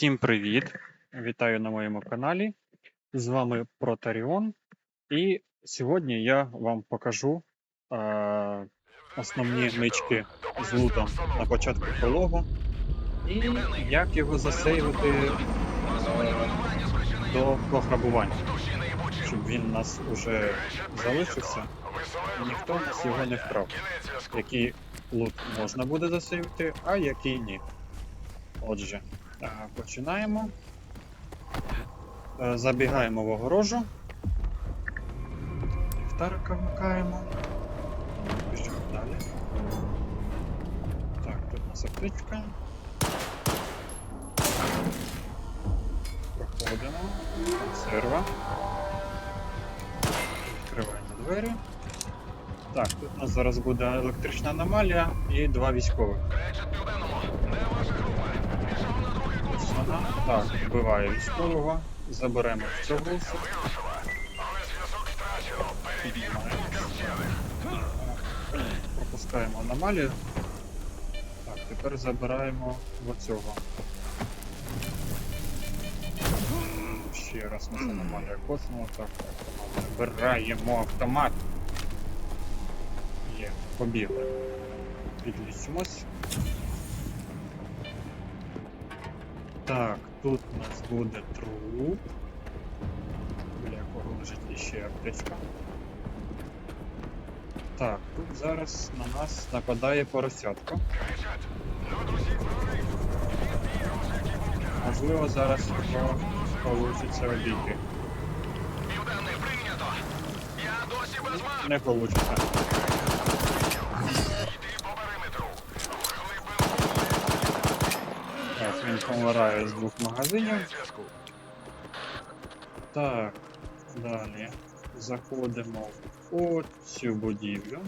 Всім привіт! Вітаю на моєму каналі. З вами Протаріон. І сьогодні я вам покажу е, основні мички з лутом на початку прологу і як його засейвити е, до пограбування, щоб він у нас уже залишився і ніхто нас його не вкрав. Який лут можна буде засейвити, а який ні. Отже, починаємо. Е, Забігаємо в огорожу. Ліхтарика вмикаємо. Пішли далі. Так, тут у нас аптечка. Проходимо. Консерва. Відкриваємо двері. Так, тут у нас зараз буде електрична аномалія і два військових. Ось вона. Так, вбиває військового. Заберемо цього гуса. Пропускаємо аномалію. Так, тепер забираємо оцього. Ще раз нас аномалія космоса. Так, автомат. Забираємо автомат. Є, побігли. Підлічимось. Так, тут у нас буде труп. Біля якого лежить іще аптечка. Так, тут зараз на нас нападає поросятко. Можливо, зараз його получиться обійти. Не получиться. Помирає з двох магазинів. Так, далі. Заходимо в цю будівлю.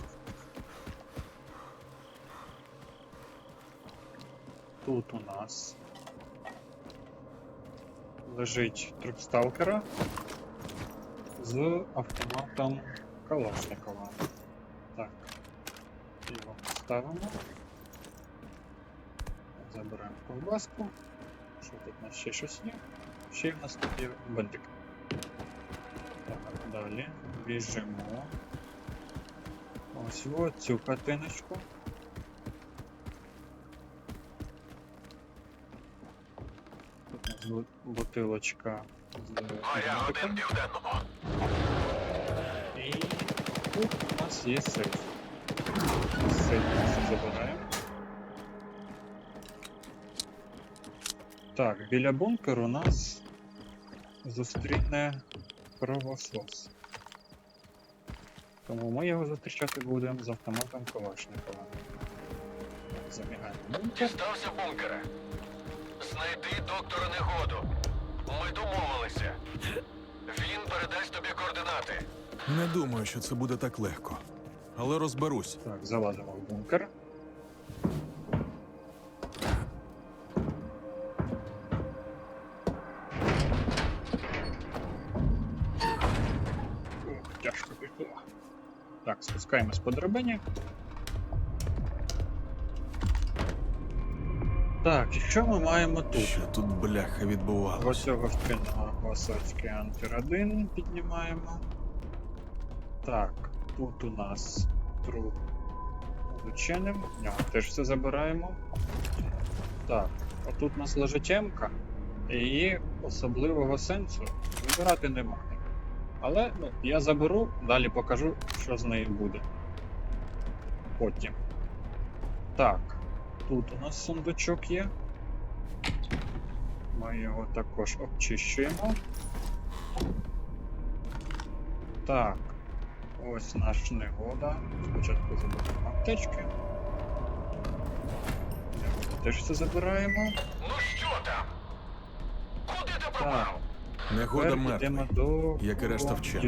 Тут у нас лежить труп сталкера з автоматом Калашникова. Так, його ставимо. Забираємо ковбаску. Що тут у нас ще щось є? Ще в нас тут є бендик. Так, далі біжимо. Ось в цю хатиночку. Тут у нас бутилочка з бендиком. І тут у нас є сейф. Сейф забираємо. Так, біля бункеру нас зустріне кровосос. Тому ми його зустрічати будемо з автоматом Калашникова. Забігаємо в бункер. Дістався бункера. Знайди доктора негоду. Ми домовилися. Він передасть тобі координати. Не думаю, що це буде так легко. Але розберусь. Так, залазимо в бункер. Спускаємось по драбині. Так, що ми маємо тут? Що тут бляха відбувалося? Ось цього спільного Васоцький антир 1 піднімаємо. Так, тут у нас труп Лученим. Нього теж все забираємо. Так, отут у нас лежить М-ка, і особливого сенсу вибирати немає. Але ну, я заберу, далі покажу, що з нею буде. Потім. Так, тут у нас сундучок є. Ми його також обчищуємо. Так, ось наш негода. Спочатку заберемо аптечки. Теж все забираємо. Ну що там? Куди ти пропав? Негода мертвий. до як і решта вчених.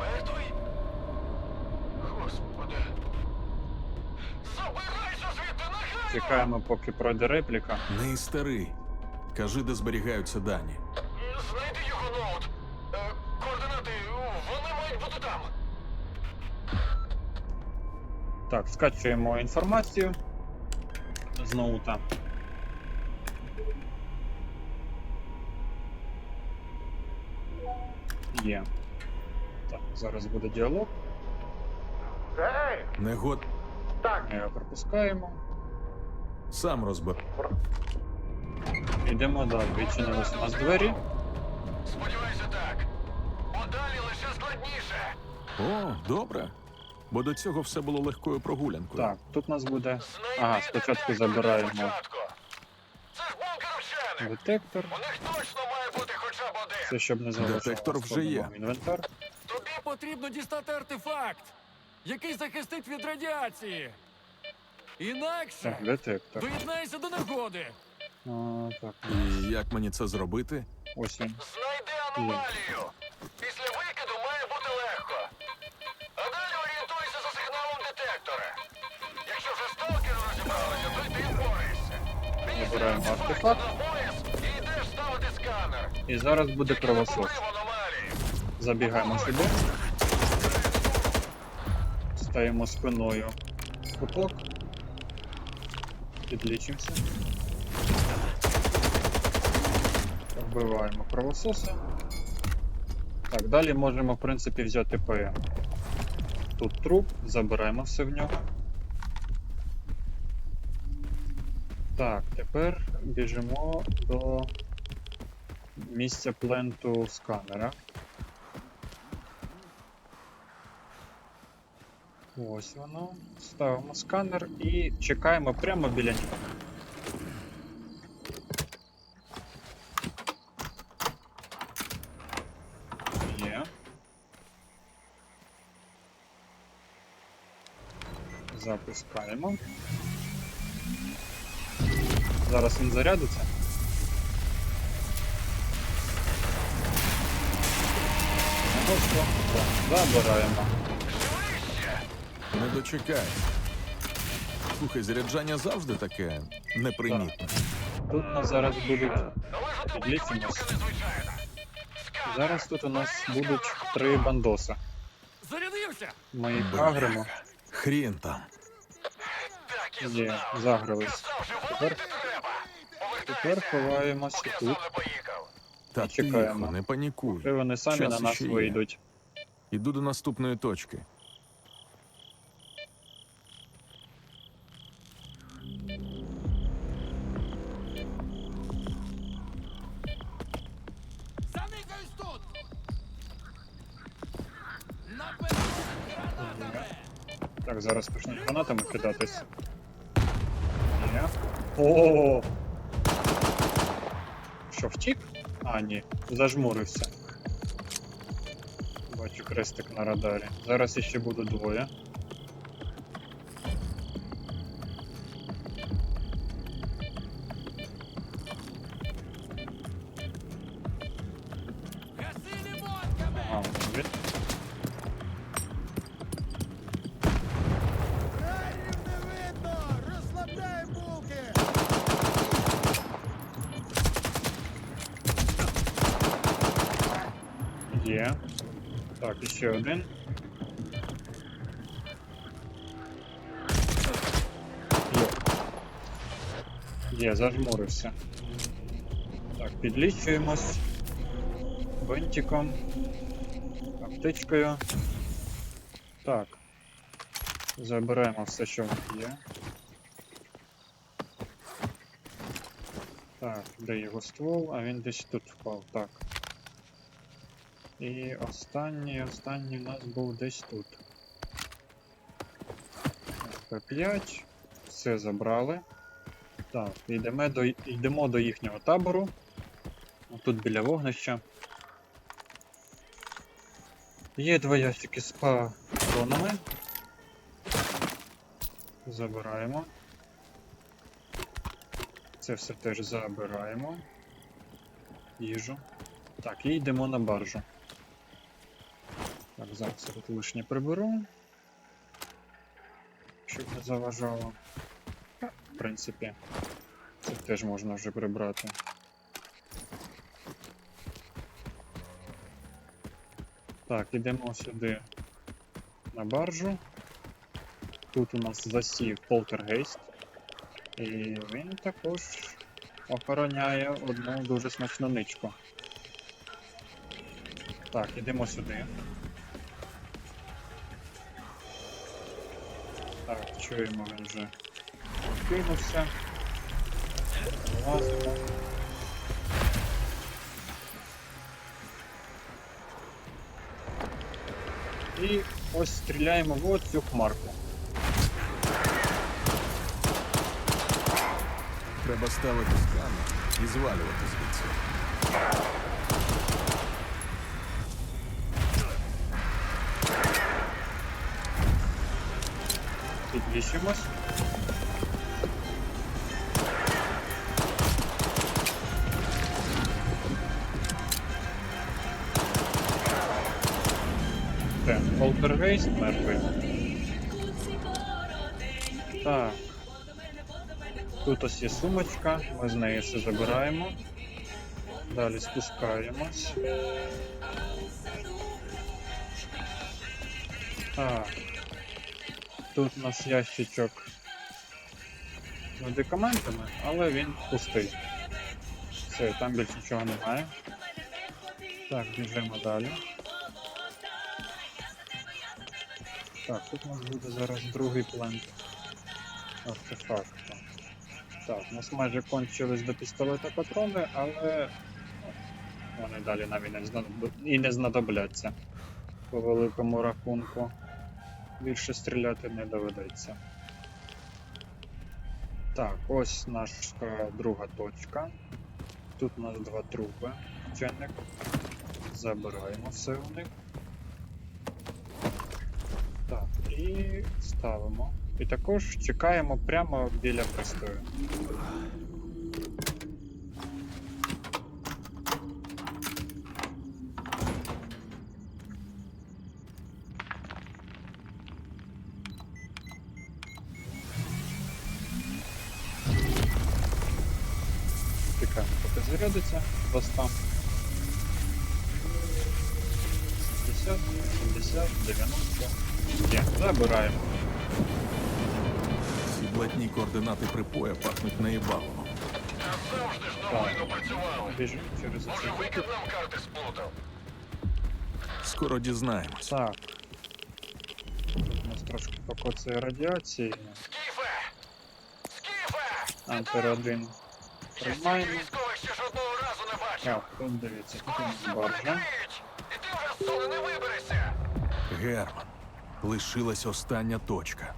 Мертвий? Господи. Забирайся звідти негайно! Чекаємо, поки пройде репліка. Не і старий. Кажи, де зберігаються дані. Знайди його ноут. Е, координати, вони мають бути там. Так, скачуємо інформацію з ноута. Є. Так, зараз буде діалог. Ей! Не год Так, Ми його пропускаємо. сам розбер. Йдемо далі. Відчинились у нас двері. сподіваюся так. Подалі лише складніше. О, добре. Бо до цього все було легкою прогулянкою. Так, тут у нас буде Знайди Ага, спочатку детектор забираємо. Це ж бункер вчених. детектор. У них точно має бути хоча б один. Це щоб не. Детектор вже є. Інвентар. Тобі Потрібно дістати артефакт, який захистить від радіації. Інакше Так, детектор. доєднайся до негоди. А, так, І як мені це зробити? ось він. Знайди аномалію. Після викиду має бути легко. А далі орієнтуйся за сигналом детектора. Якщо вже сталкери розібралися, то й ти впораєшся. Забираємо артефакт. І зараз буде кровосос. Забігаємо сюди. Стаємо спиною куток. Підлічимося. Вбиваємо кровососа. Так, далі можемо, в принципі, взяти ПМ. Тут труп, забираємо все в нього. Так, тепер біжимо до місця пленту сканера. Ось воно. Ставимо сканер і чекаємо прямо біля нього. Є. Запускаємо. Зараз він зарядиться. Просто забираємо. Не дочекай. Слухай, заряджання завжди таке непримітне. Тут у нас зараз будуть. Сканер. Зараз тут у нас будуть три бандоса. Зарядився! Ми їх агримо. Хрін там. Є, загрались. Тепер- Тепер ховаємося тут. Та Чекаємо. тихо, не панікуй. І вони самі Час на нас ще є. вийдуть. Іду до наступної точки. Заникаюсь тут! Наперед гранатами! Так, зараз почнуть гранатами кидатись. Є. О! Що, втік? А, ні, зажмурився. Бачу крестик на радарі. Зараз іще буде двоє. Іще один. Є. Є, зажмурився. Так, підлічуємось. Бинтиком. Аптечкою. Так. Забираємо все, що є. Так, де його ствол? А він десь тут впав. Так. І останній, останній у нас був десь тут. П5. Все забрали. Так, йдемо до, йдемо до їхнього табору. Тут біля вогнища. Є два ящики з патронами. Забираємо. Це все теж забираємо. Їжу. Так, і йдемо на баржу. Так, зараз тут лишнє приберу. Щоб не заважало. В принципі, це теж можна вже прибрати. Так, ідемо сюди на баржу. Тут у нас засів полтергейст. І він також охороняє одну дуже смачну ничку. Так, ідемо сюди. Так, чуємо, він вже кинувся. Лазимо. І ось стріляємо в цю хмарку. Треба ставити сканер і звалювати звідси. Підвищимось. Це полтергейст мертвий. Так. Тут ось є сумочка, ми з неї все забираємо. Далі спускаємось. Так. Тут у нас ящичок з медикаментами, але він пустий. Все, там більше нічого немає. Так, біжимо далі. Так, тут нас буде зараз другий план артефакту. Так, у нас майже кончились до пістолета патрони, але ну, вони далі навіть не знадоб... і не знадобляться по великому рахунку. Більше стріляти не доведеться. Так, ось наша друга точка. Тут у нас два трупи. Чайник. Забираємо все у них. Так, і ставимо. І також чекаємо прямо біля пристрою. зарядиться до 100. 70, 70, 90. Є, забираємо. Ці блатні координати припоя пахнуть наїбалово. Та завжди ж нормально працювали. Біжимо через Може, оцей викид вихід. нам карти сплутав? Скоро дізнаємось. Так. Тут у нас трошки покоцає радіації. Скіфе! Скіфе! Антирадин Я цих приймаємо. Все баржа. І ти вже з зони не виберешся! Герман. Лишилась остання точка.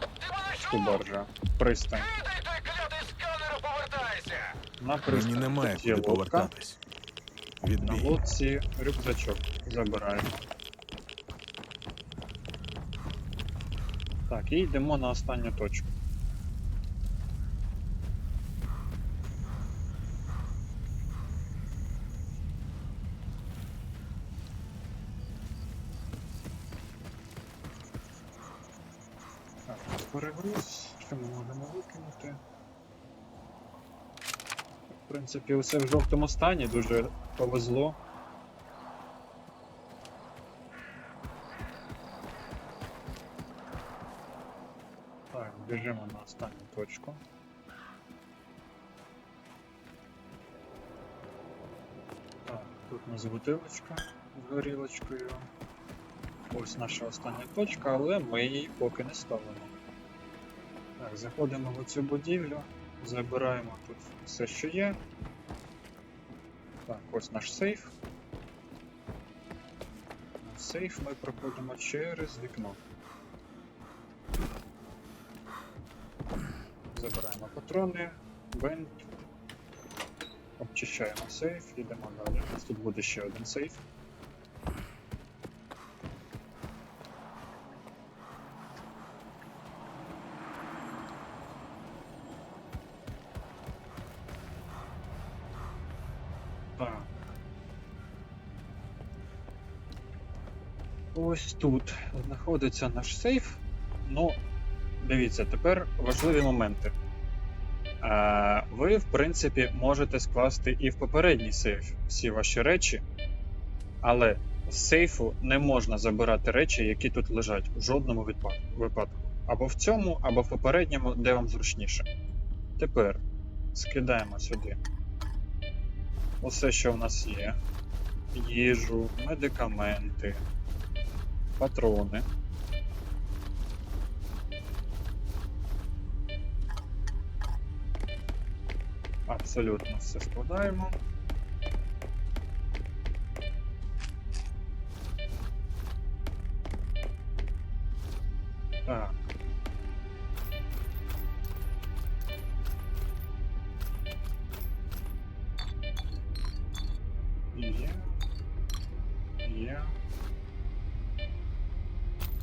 Ти мене чув? баржа. Пристань. Кидай той клятий сканер повертайся! На пристань. Мені немає Тут є куди лодка. повертатись. На Відбій. лодці рюкзачок. Забираємо. Так, і йдемо на останню точку. Так, перегруз. Що ми можемо викинути? В принципі, усе в жовтому стані, дуже повезло. Так, біжимо на останню точку. Так, тут у нас бутилочка з горілочкою. Ось наша остання точка, але ми її поки не ставимо. Так, заходимо в цю будівлю, забираємо тут все, що є. Так, ось наш сейф. Сейф ми проходимо через вікно. Забираємо патрони, бент, обчищаємо сейф, йдемо далі. Тут буде ще один сейф. Ось тут знаходиться наш сейф. Ну, дивіться, тепер важливі моменти. Е, ви, в принципі, можете скласти і в попередній сейф всі ваші речі, але з сейфу не можна забирати речі, які тут лежать у жодному випадку. Або в цьому, або в попередньому, де вам зручніше. Тепер скидаємо сюди усе, що в нас є. їжу, медикаменти, патрони. Абсолютно все складаємо. Так. Є. Є.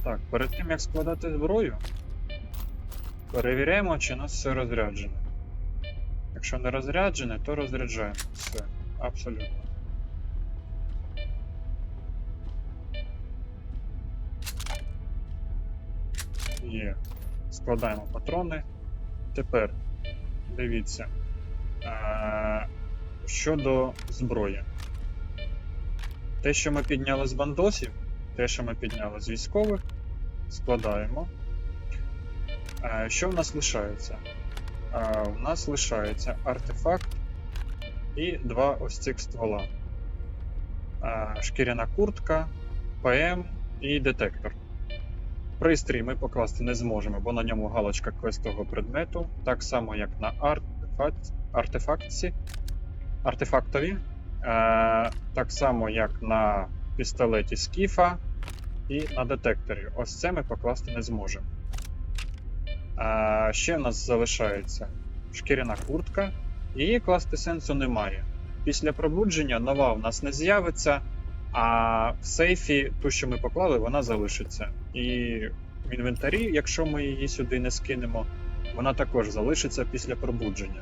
Так, перед тим як складати зброю, перевіряємо, чи у нас все розряджене. Якщо не розряджене, то розряджаємо. Все. Абсолютно. Є. Складаємо патрони. Тепер дивіться. Е, щодо зброї. Те, що ми підняли з бандосів, те, що ми підняли з військових, складаємо. Е, Що в нас лишається? Е, У нас лишається артефакт і два ось цих ствола. Е, Шкіряна куртка, ПМ і детектор. Пристрій ми покласти не зможемо, бо на ньому галочка квестового предмету, так само як на артефакт, артефактові, е, так само як на пістолеті Скіфа і на детекторі. Ось це ми покласти не зможемо. Е, ще в нас залишається шкіряна куртка, її класти сенсу немає. Після пробудження нова в нас не з'явиться, а в сейфі ту, що ми поклали, вона залишиться. І в інвентарі, якщо ми її сюди не скинемо, вона також залишиться після пробудження.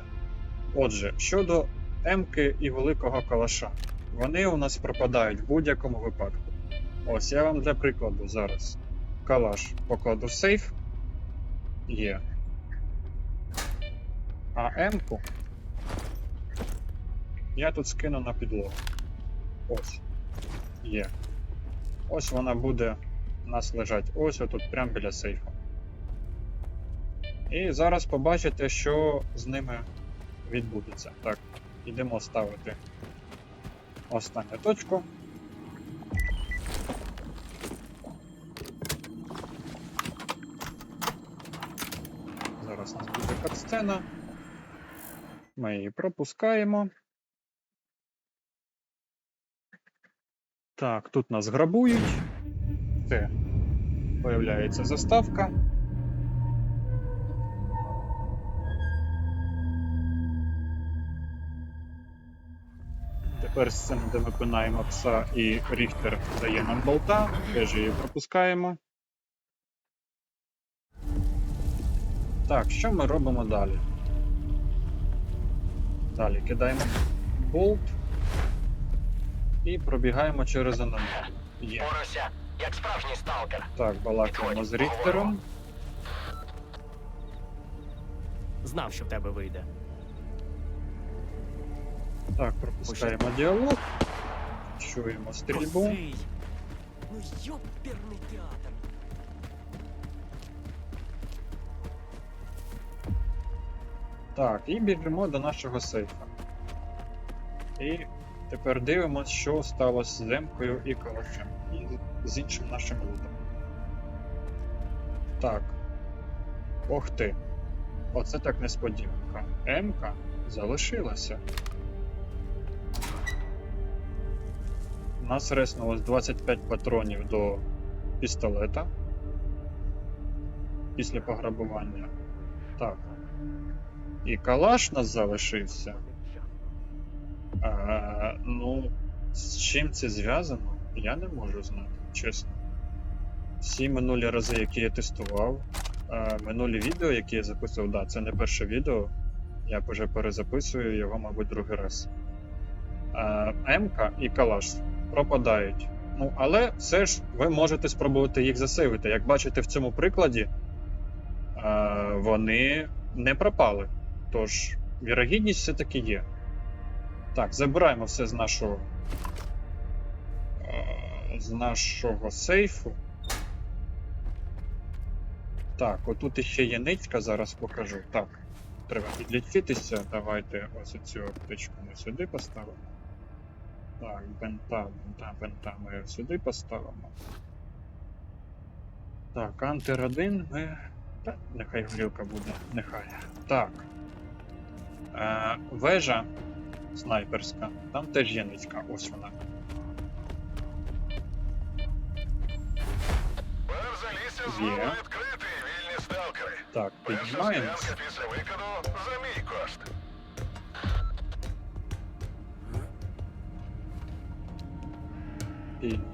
Отже, щодо М-ки і великого калаша, вони у нас пропадають в будь-якому випадку. Ось я вам для прикладу зараз калаш покладу в сейф. Є. А М-ку я тут скину на підлогу. Ось. Є. Ось вона буде у нас лежать ось отут, прямо біля сейфу. І зараз побачите, що з ними відбудеться. Так, йдемо ставити останню точку. Буде. Ми її пропускаємо. Так, тут нас грабують. Це появляється заставка. Тепер сцена, де ми пинаємо пса і Ріхтер дає нам болта, теж її пропускаємо. Так, що ми робимо далі? Далі кидаємо болт і пробігаємо через аномалію. Є. Порося, як справжній сталкер. Так, балакаємо з Ріхтером. Знав, що в тебе вийде. Так, пропускаємо діалог. Чуємо стрільбу. Ну йоперний театр. Так, і біжимо до нашого сейфа. І тепер дивимося, що сталося з Емкою і калашем. І з іншим нашим лутом. Так. Ох ти. Оце так несподіванка. Емка залишилася. У нас реснулось 25 патронів до пістолета. Після пограбування. Так. І калаш нас залишився. А, ну, з чим це зв'язано, я не можу знати, чесно. Всі минулі рази, які я тестував, а, минулі відео, які я записував, да, це не перше відео. Я вже перезаписую його, мабуть, другий раз. А, М-ка і калаш пропадають. Ну, але все ж ви можете спробувати їх засейвити. Як бачите в цьому прикладі, а, вони не пропали. Тож, вірогідність все-таки є. Так, забираємо все з нашого. е, З нашого сейфу. Так, отут іще є нитка, зараз покажу. Так, треба підлічитися. Давайте ось цю аптечку ми сюди поставимо. Так, бента, бента, бента ми сюди поставимо. Так, антир 1 ми. Та, нехай горілка буде, нехай. Так. Е, вежа снайперська. Там теж низька, ось вона. Є. Так, Перша після викиду за мій кошт. Піднімаємось.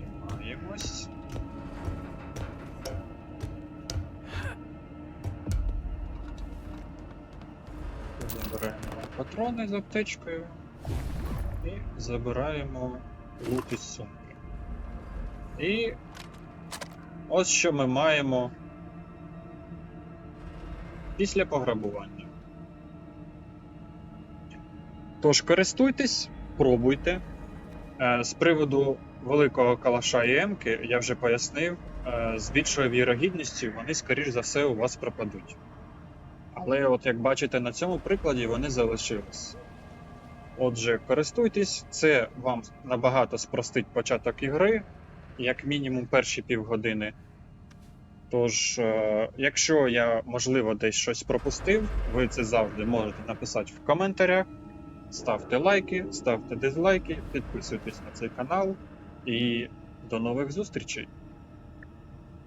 Патрони з аптечкою і забираємо лут із сумки. І ось що ми маємо після пограбування. Тож користуйтесь, пробуйте. Е, З приводу великого калаша і М-ки я вже пояснив, е, з більшою вірогідністю вони, скоріш за все, у вас пропадуть. Але, от як бачите на цьому прикладі, вони залишились. Отже, користуйтесь, це вам набагато спростить початок ігри, як мінімум перші півгодини. Тож, е, якщо я, можливо, десь щось пропустив, ви це завжди можете написати в коментарях. Ставте лайки, ставте дизлайки, підписуйтесь на цей канал і до нових зустрічей!